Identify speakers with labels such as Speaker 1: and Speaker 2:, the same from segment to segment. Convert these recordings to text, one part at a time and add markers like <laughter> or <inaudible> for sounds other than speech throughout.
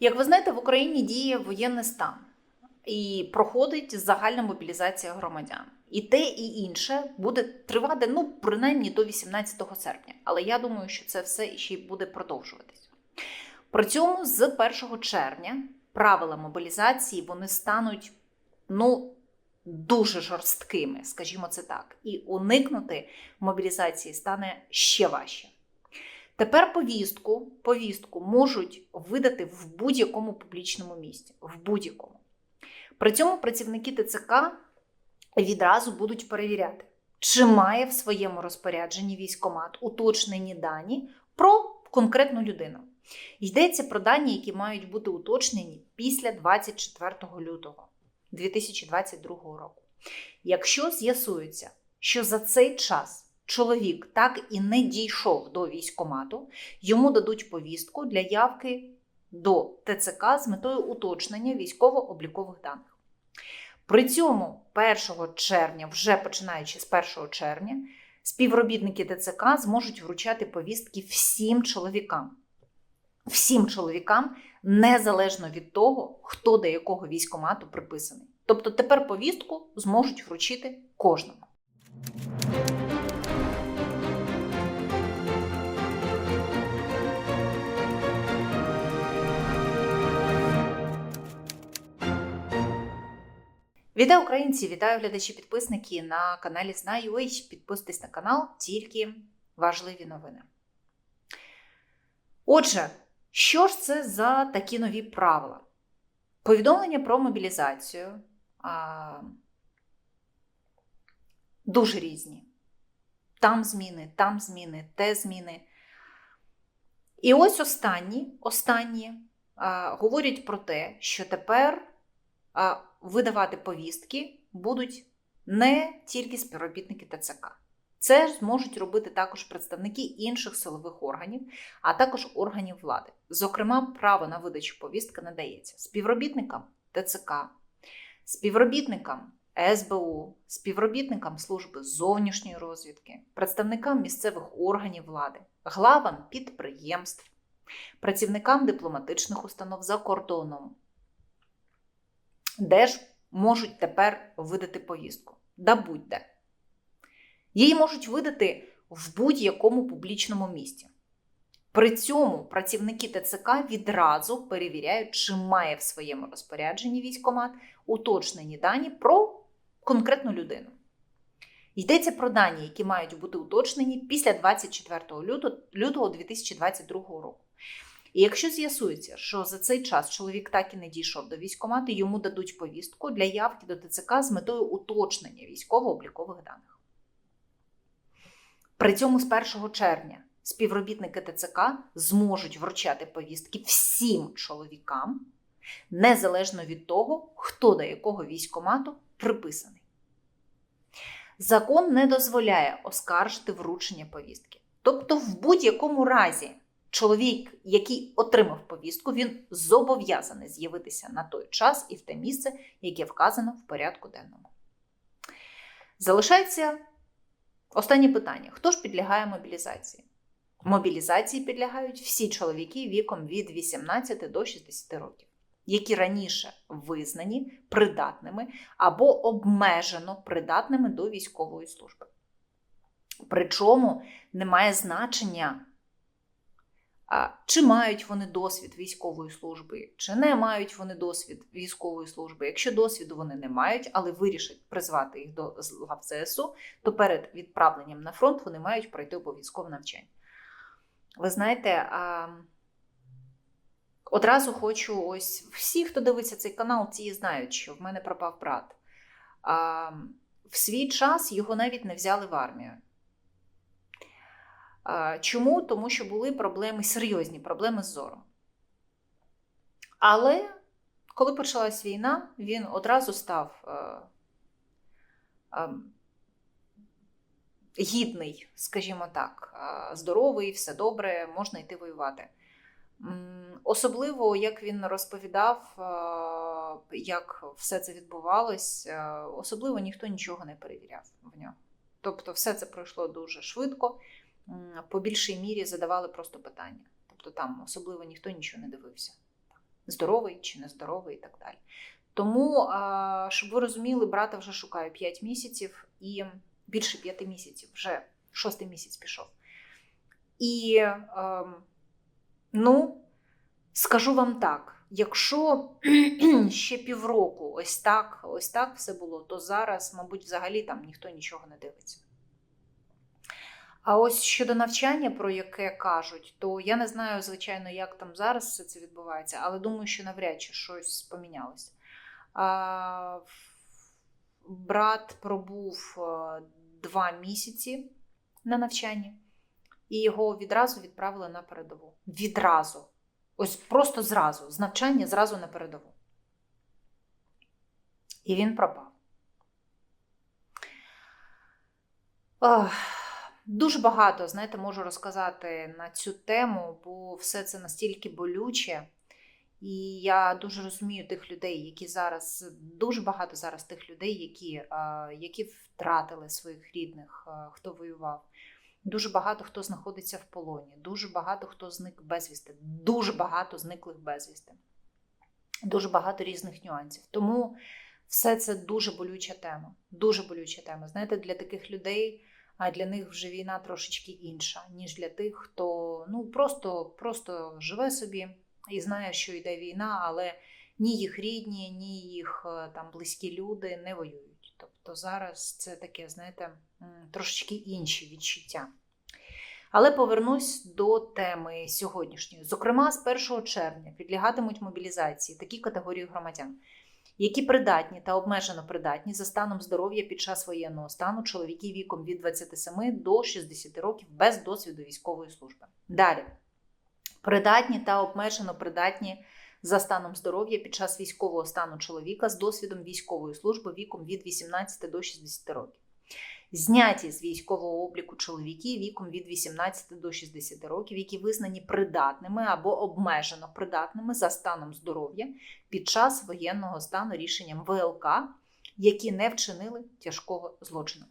Speaker 1: Як ви знаєте, в Україні діє воєнний стан і проходить загальна мобілізація громадян. І те, і інше буде тривати ну принаймні до 18 серпня. Але я думаю, що це все ще й буде продовжуватись. При цьому з 1 червня правила мобілізації вони стануть ну дуже жорсткими, скажімо це так, і уникнути мобілізації стане ще важче. Тепер повістку, повістку можуть видати в будь-якому публічному місці. В будь-якому. При цьому працівники ТЦК відразу будуть перевіряти, чи має в своєму розпорядженні військомат уточнені дані про конкретну людину. Йдеться про дані, які мають бути уточнені після 24 лютого 2022 року. Якщо з'ясується, що за цей час чоловік так і не дійшов до військомату, йому дадуть повістку для явки до ТЦК з метою уточнення військово-облікових даних. При цьому 1 червня, вже починаючи з 1 червня, співробітники ТЦК зможуть вручати повістки всім чоловікам. Всім чоловікам, незалежно від того, хто до якого військомату приписаний. Тобто тепер повістку зможуть вручити кожному. Вітаю українці! Вітаю глядачі-підписники на каналі Знаю.ua. Підписуйтесь на канал, тільки важливі новини. Отже, що ж це за такі нові правила? Повідомлення про мобілізацію а, дуже різні. Там зміни, там зміни, те зміни. І ось останні, останні а, говорять про те, що тепер видавати повістки будуть не тільки співробітники ТЦК. Це зможуть робити також представники інших силових органів, а також органів влади. Зокрема, право на видачу повістки надається співробітникам ТЦК, співробітникам СБУ, співробітникам служби зовнішньої розвідки, представникам місцевих органів влади, главам підприємств, працівникам дипломатичних установ за кордоном, де ж можуть тепер видати повістку. Да будь-де. Її можуть видати в будь-якому публічному місці. При цьому працівники ТЦК відразу перевіряють, чи має в своєму розпорядженні військомат уточнені дані про конкретну людину. Йдеться про дані, які мають бути уточнені після 24 лютого 2022 року. І якщо з'ясується, що за цей час чоловік так і не дійшов до військкомату, йому дадуть повістку для явки до ТЦК з метою уточнення військово-облікових даних. При цьому з 1 червня співробітники ТЦК зможуть вручати повістки всім чоловікам, незалежно від того, хто до якого військкомату приписаний. Закон не дозволяє оскаржити вручення повістки. Тобто, в будь-якому разі чоловік, який отримав повістку, він зобов'язаний з'явитися на той час і в те місце, яке вказано в порядку денному. Залишається останнє питання: хто ж підлягає мобілізації? Мобілізації підлягають всі чоловіки віком від 18 до 60 років, які раніше визнані придатними або обмежено придатними до військової служби. Причому немає значення, чи мають вони досвід військової служби, чи не мають вони досвід військової служби. Якщо досвіду вони не мають, але вирішать призвати їх до лав ЗСУ, то перед відправленням на фронт вони мають пройти обов'язкове навчання. Ви знаєте, одразу хочу ось всі, хто дивиться цей канал, ті знають, що в мене пропав брат. В свій час його навіть не взяли в армію. Чому? Тому що були проблеми, серйозні проблеми з зором. Але коли почалась війна, він одразу став гідний, скажімо так, здоровий, все добре, можна йти воювати. Особливо, як він розповідав, як все це відбувалось, особливо ніхто нічого не перевіряв в нього. Тобто, все це пройшло дуже швидко по більшій мірі задавали просто питання. Тобто там особливо ніхто нічого не дивився. здоровий чи нездоровий і так далі. Тому, щоб ви розуміли, брата вже шукаю 5 місяців і більше 5 місяців, вже шостий місяць пішов. І ем, ну, скажу вам так: якщо <clears throat> ще півроку ось так, ось так все було, то зараз, мабуть, взагалі там ніхто нічого не дивиться. А ось щодо навчання, про яке кажуть, то я не знаю, звичайно, як там зараз все це відбувається, але думаю, що навряд чи щось помінялося. А, брат пробув два місяці на навчанні, і його відразу відправили на передову. Відразу. Ось просто зразу, з навчання зразу на передову. І він пропав. Ох, дуже багато, знаєте, можу розказати на цю тему, бо все це настільки болюче. І я дуже розумію тих людей, які зараз дуже багато зараз тих людей, які, е, які втратили своїх рідних, е, хто воював. Дуже багато хто знаходиться в полоні, дуже багато хто зник безвісти, дуже багато зниклих безвісти, дуже багато різних нюансів. Тому все це дуже болюча тема. Дуже болюча тема. Знаєте, для таких людей, а для них вже війна трошечки інша, ніж для тих, хто ну просто, просто живе собі і знає, що йде війна, але ні їх рідні, ні їх е, там близькі люди не воюють. Тобто зараз це таке, знаєте, трошечки інші відчуття. Але повернусь до теми сьогоднішньої. Зокрема, з 1 червня підлягатимуть мобілізації такі категорії громадян, які придатні та обмежено придатні за станом здоров'я під час воєнного стану чоловіки віком від 27 до 60 років без досвіду військової служби. Далі придатні та обмежено придатні за станом здоров'я під час військового стану чоловіка з досвідом військової служби віком від 18 до 60 років. Зняті з військового обліку чоловіки віком від 18 до 60 років, які визнані придатними або обмежено придатними за станом здоров'я під час воєнного стану рішенням ВЛК, які не вчинили тяжкого злочину.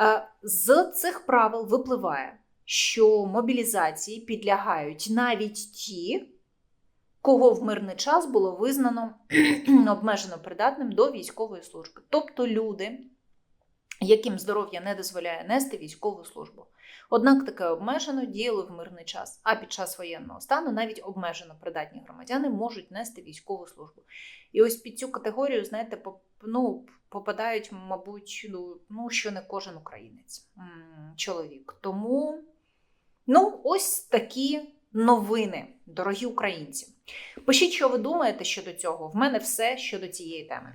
Speaker 1: Е, З цих правил випливає, що мобілізації підлягають навіть ті, кого в мирний час було визнано <clears throat> обмежено придатним до військової служби. Тобто люди, яким здоров'я не дозволяє нести військову службу. Однак таке обмежено діяло в мирний час, а під час воєнного стану навіть обмежено придатні громадяни можуть нести військову службу. І ось під цю категорію, знаєте, ну, попадають, мабуть, ну, ну, що не кожен українець, чоловік. Тому, ну, ось такі новини, дорогі українці. Пишіть, що ви думаєте щодо цього. В мене все щодо цієї теми.